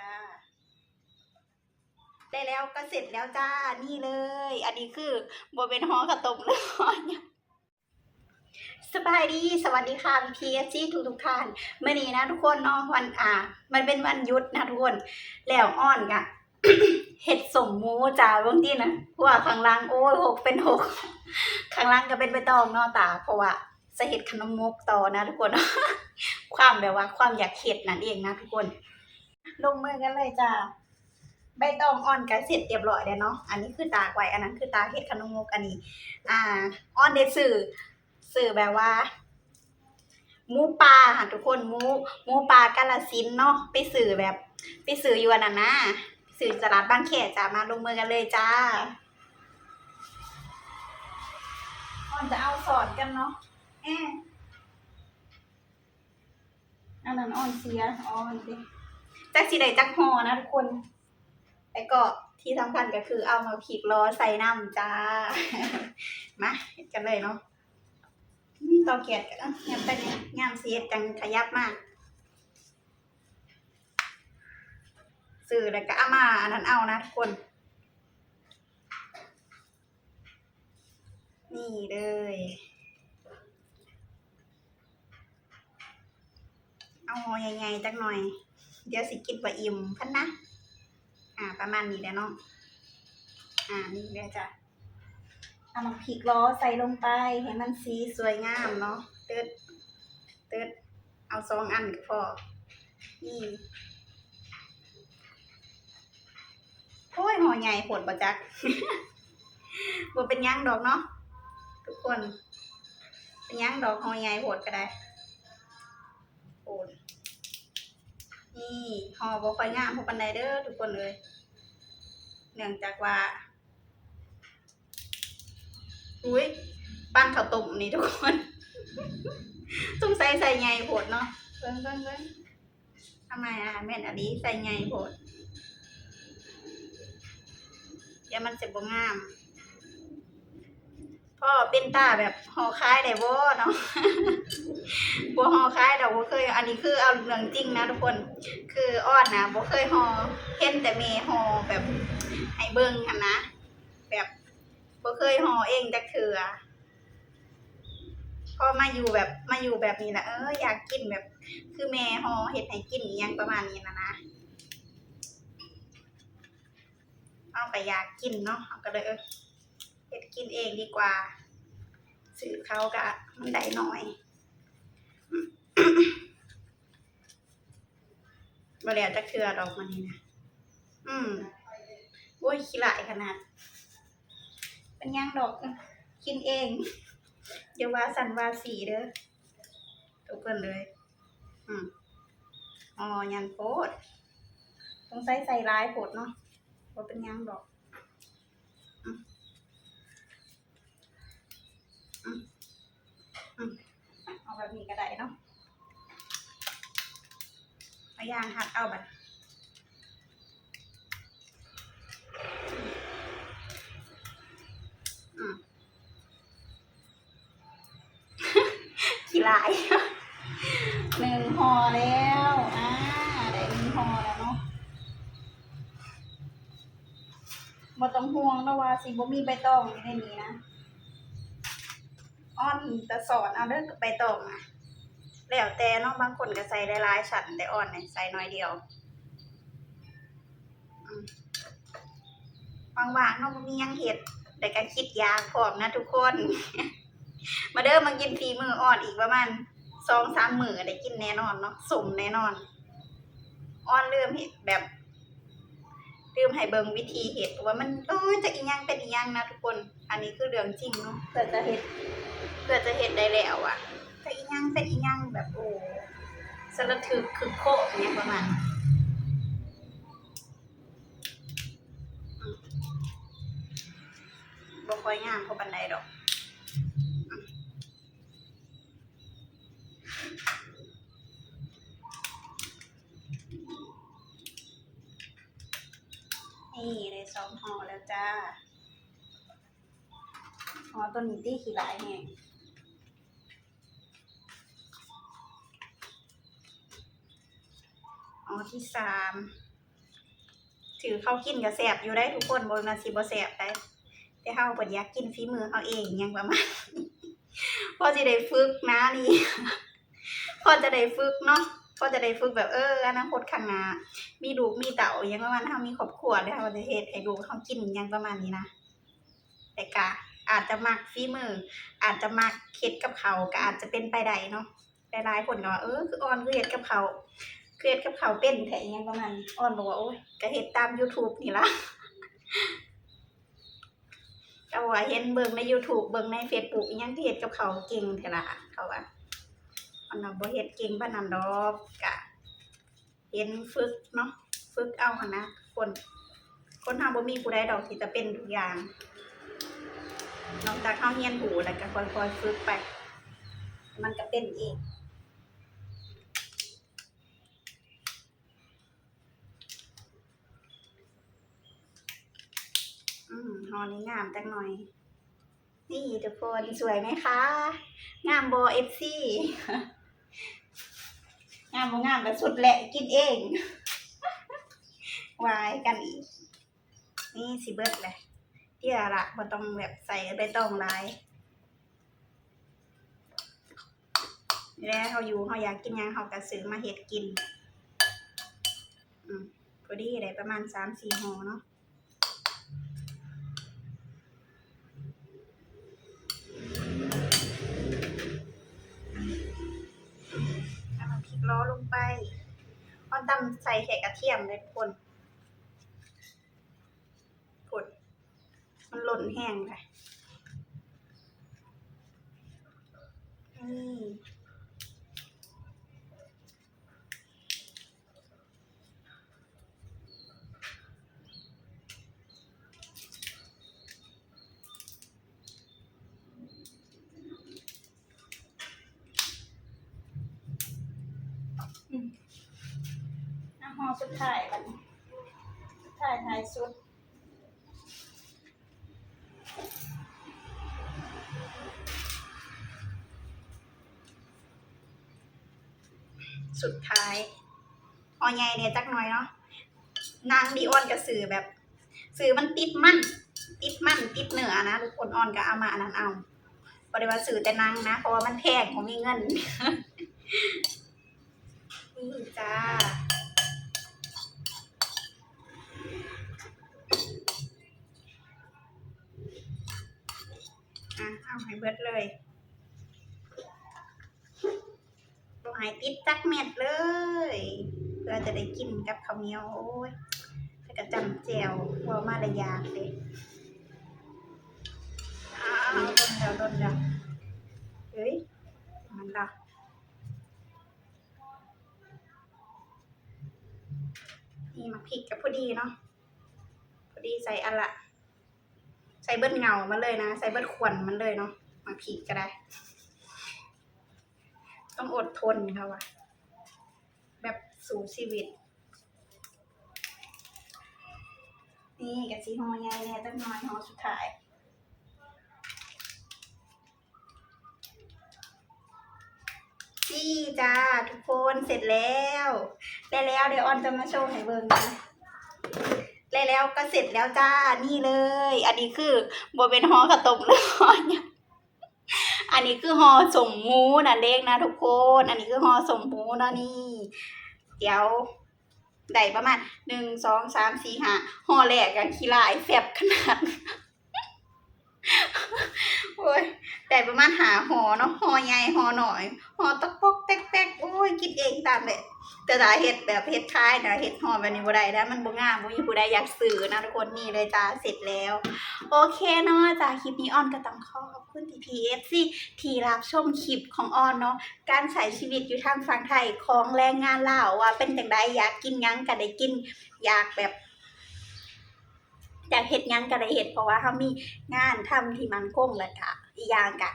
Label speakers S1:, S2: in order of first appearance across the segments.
S1: จ้า ได้แล้วก็เสร็จแล้วจ้า นี่เลย อันนี้คือโบเป็นห้องขาวต้มเลยเนี่ยสบายดีสวัสดีค่ะพีพีเอซีทุกทุกท่านเมื่อนี้นะทุกคนเนาะวันอ่า มันเป็นวันหยุดนะทุกคนแล้วอ้อนกะเห็ดสมมูจ้าเบื้องที่นะเพราะว่าข้างล่างโอ้ยหกเป็นหกข้างล่างก็เป็นใบตองเนอตาเพราะว่าจะเห็ดขนมมกต่อนะทุกคนความแบบว่าความอยากเห็ดนั่นเองนะทุกคน ลงมือกันเลยจ้าใบตองอ่อนกันเสร็จเรียบร้อยแล้วเนาะ อันนี้คือตากไว้อันนั้นคือตาเห็ดขนมมกอันนี้ อ่าอ่อนเดสื่อสื่อแบบว่าหมูปลาค่ะทุกคนหมูหมูปลากาลสินธุ์เนาะไปสื่อแบบ ไปสื่ออยู่อันนั้นนะสื่อตลาดบางแคจ้ามาลงมือกันเลยจ้าอ่อนจะเอาสอนกันเนาะแอะอันนั้นอ่อนเสียอ่อนดิ จักสีใดจักหอนะทุกคน แล้วก็ที่สำคัญก็คือเอามาพริกล้อใส่น้ำจ้า มาเฮ็ดกันเลยเนาะอืมเตาเกียดกันยามไปเนี่ยามเสียจังขยับมากสื่อแล้วก็เอามาอันนั้นเอานะทุกคน นี่เลยเอาอใหญ่ๆจักหน่อย เดี๋ยวสิกินบะอิ่มพันนะ อ่า ประมาณนี้แหล้วเนาะอ่า นี่เลยวจะเอามาพริกล้อใส่ลงไปให้มันสีสวยงามเนาะเติดเติดเอาสองอันก็พอ นี่โอ้ยห่อใหญ่โผดประจักบ่เป็นหยังดอกเนาะทุกคน เป็นหยังดอกห่อใหญ่โผดก็ได้ นี่ห่อบ่ค่อยงามพอปานใดเด้อทุกคนเลย เนื่องจากว่า อุ้ยปั้นข้าวต้มนี่ทุกคนสงสัยใส่ใหญ่โพดเนาะเบิ่งเบิ่งเบิ่งทำไมอะแม่นอันนี้ใส่ใหญ่โพดเดี๋ยวมันจะบ่งาม พ่อเป็นตาแบบห่อคล้ายได้บ่เนาะบ่ห่อคล้ายดอกบ่เคย อันนี้คือเอาเรื่องจริงนะทุกคน คืออ้อนนะบ่เคยห่อเห็นแต่เมห่อแบบให้เบิ่งหั่นนะแบบบ่เคยห่อเองจักเทื่อพอมาอยู่แบบมาอยู่แบบนี้ละเอออยากกินแบบ คือแม่ห่อเฮ็ดให้กินอหยังประมาณนี้นะนะเอาก็อยากกินเนาะเอาก็เลยเออ เฮ็ดกินเองดีกว่าซื้อเขาก็มันได้น้อยบ่แล้วจักเทื่อดอกมันนี่นะ อืมโอ้ยขี้หลายขนาด เป็นหยังดอกกินเอง เดี๋ยวว่าสันว่าสีเด้อทุกคนเลย อืมอ๋อยันโพดต้องใส่ใส่ลายโพดเนาะว่าเป็นหยังดอก อืม เอาแบบนี้ก็ได้เนาะเอายางหัดเอาแบัดอืมขี้ลายหนึ่งห่อแล้วอ่าได้หนึ่งห่อแล้วเนาะบ่ต้องห่วงนะว่าสิบ่มีใบตองอยู่ในนี้นะ อ้อนแต่สอนเอาเด้อใบตองอะแล้วแต่เนาะบางคนก็ใส่หลายๆชั้นแต่อ่อนเนี่ยใส่น้อยเดียวอืมว่างๆเนาะมียังเฮ็ดแต่ก็คิดยากพร้อมนะทุกคน มาเด้อมากินฝีมืออ่อนอีกประมาณสองสามมือได้กินแน่นอนเนาะสมแน่นอนอ่อนเริ่มเห็ดแบบเริ่มให้เบิงวิธีเห็ดว่ามันเออจะอีหยังเป็นอีหยังนะทุกคน อันนี้คือเรื่องจริงเนาะเพื่จะเห็ด เพื่อจะเห็ดได้แล้วอะจะอีหยังเป็นอีหยังแบบโอ้สะระทึกคือโคกเนี่ยประมาณอืมบ่ค่อยงามเพราะบันไดดอกนี่ได้สองห่อแล้วจ้าห่อตัวนี้ที่ขี้หลายแห้ง ห่อที่สามถือเขากินก็แซ่บอยู่ได้ทุกคนบ่แม่นสิบแซ่บได้แต่เฮาบ่อยากกินฝีมือเฮาเองหยังประมาณพอสิได้ฝึกนะนี่พอจะได้ฝึกเนาะพอจะได้ฝึกแบบเอออนาคตข้างหน้ามีลูมีเต่าหยังประมาณเฮามีครอบครัวแล้วเฮาจะเฮ็ดให้ลูเฮากินหยังประมาณนี้นะแต่ก็อาจจะมักฝีมือ อาจจะมักเฮ็ดกับเขาก็อาจจะเป็นไปได้เนาะหลายๆคนก็ว่าเออคือออนคือเฮ็ดกับเขา วคือเฮ็ดกับเขาเป็นแท้อิหยังประมาณนี้อนบอกว่าโอ้ยก็เฮ็ดตาม YouTube นี่ละก็ว่าเห็นเบิ่งใน YouTube เบิ่งใน Facebook อิหยังที่เฮ็ดกับเขาเก่งแท้ล่ะเขาว่าอันน่ะบ่เฮ็ดเก่งปานนั้นดอกก็เห็นฝึกเนาะฝึกเอาหนะคนคนเฮาบ่มีผู้ใดดอกที่จะเป็นทุกอย่างนอกจากเฮาเรียนรู้แล้วก็ค่อยๆฝึกไป มันก็เป็นเอง อืม หอนี้งามจังหน่อย นี่ทุกคนสวยไหมคะ งามโบเอฟซีงามโบงามแต่สุดแหละกินเองวายกันอีก นี่สิเบิร์ดเลยเที่ยละบ่ต้องแบบใส่ใบตองหลายแล้วเขาอยู่เขาอยากกินยังเขาก็ซื้อมาเฮ็ดกิน อืมพอดีได้ประมาณสามสี่ห่อเนาะ ล้อลงไปเอนตำใส่แขกกระเทียมเลยทุกคนกดมันหล่นแห้งเลยนี่น้ำหอม สุดท้ายมันสุดท้ายท้ายสุดสุดท้ายออใหญ่เนี่ยจักหน่อยเนาะ นางดีออนกับสื่อแบบ สื่อมันติดมั่น ติดมั่น ติดเหนือนะทุกคนออนก็เอามาอันนั้นเอาบริวาสื่อแต่นางนะ เพราะว่ามันแพงของมีเงินนี่จ้า เอาให้เบิดเลยบ่ให้ติดจักเม็ดเลย เพื่อจะได้กินกับข้าวเหนียว โอ้ยแล้วก็จำแจวว่ามาได้ยากเลยอ้าวโดนแล้วโดนแล้วเฮ้ย มันละนี่มาพริกกับพอดีเนาะพอดีใส่อันละ เบิดเงามาเลยนะใส่เบิดขวนมันเลยเนาะมาพริกก็ได้ ต้องอดทนค่ะว่ะ แบบสู่ชีวิต นี่กะสิหอใหญ่เนี่ยจักหน้อยหอสุดท้ายนี่จ้าทุกคนเสร็จแล้ว ได้แล้วเดี๋ยวออนจะมาโชว์ให้เบิ่งนะ ได้แล้วก็เสร็จแล้วจ้านี่เลย อันนี้คือบัเป็นหอขาวต้มเลยอเนี่ยอันนี้คือหอสมมูนะเล็กนะทุกคน อันนี้คือหอสมมูนะนี่ เดี๋ยวได้ประมาณหนึ่งสองสามสี่ห้าห่อแรกกันขี้ลายแฟบขนาดโอ้ยได้ประมาณหาหอเนาะหอใหญ่หอหน่อยหอตะปอกแตกแตกโอ้ยคิดเองตามเลย แต่ถ้าเฮ็ดแบบเฮ็ดคล้ายนะเฮ็ดหอมแบบนี้บ่ได้นะมันบ่งามบ่มีผู้ใดอยากซื้อนะทุกคนนี่เลยจ้าเสร็จแล้ว โอเคเนาะจ้าคลิปนี้ออนก็ต้องขอขอบคุณ TPFC ที่รับชมคลิปของออนเนาะการใช้ชีวิตอยู่ทางฝั่งไทยของแรงงานลาวว่าเป็นจังไดอยากกินยังก็ได้กินอยากแบบอยากเฮ็ดยังก็ได้เฮ็ดเพราะว่าเฮามีงานทำที่มันคงและกะอีกอย่างกะ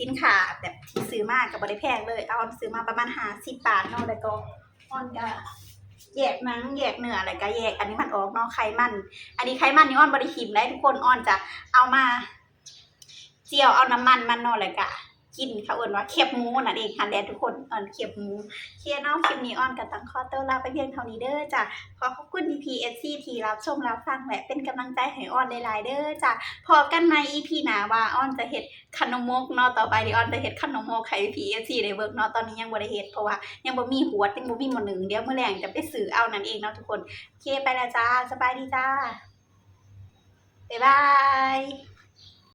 S1: สินค้าแบบที่ซื้อมากับบริแพงเลยเอาซื้อมาประมาณห้าสิบบาทเนาะแล้วก็ ออนกะแยกหนังแยกเนื้ออะไรก็แยก อันนี้มันออกเนาะไขมัน อันนี้ไขมันนี่ออนบริหิมได้ทุกคนออนจะเอามา เจียวเอาน้ำมันมันเนาะอะไรก็ กินเขาเอิ้นว่าเข็บหมูนั่นเองค่ะแดนทุกคนเอิ้นเข็บหมูเคเนาะคลิปนี้ออนกับตังขอเตัวลาไปเพียงเท่านี้เด้อจ้ะขอขอบคุณ DPSC ที่รับชมรับฟังและเป็นกำลังใจให้ออนหลายๆเด้อจ้ะพอกันใน EP หนาว่าออนจะเฮ็ดขนมมกเนาะต่อไปเดี๋ยวออนจะเฮ็ดขนมมกให้ DPSC ได้เบิ่งเนาะตอนนี้ยังบ่ได้เฮ็ดเพราะว่ายังบ่มีหัวยังบ่มีหม้อหนึ่งเดี๋ยวเมื้อแลงจะไปซื้อเอานั่นเองเนาะทุกคนเคไปแล้วจ้าสบายดีจ้าบ๊ายบาย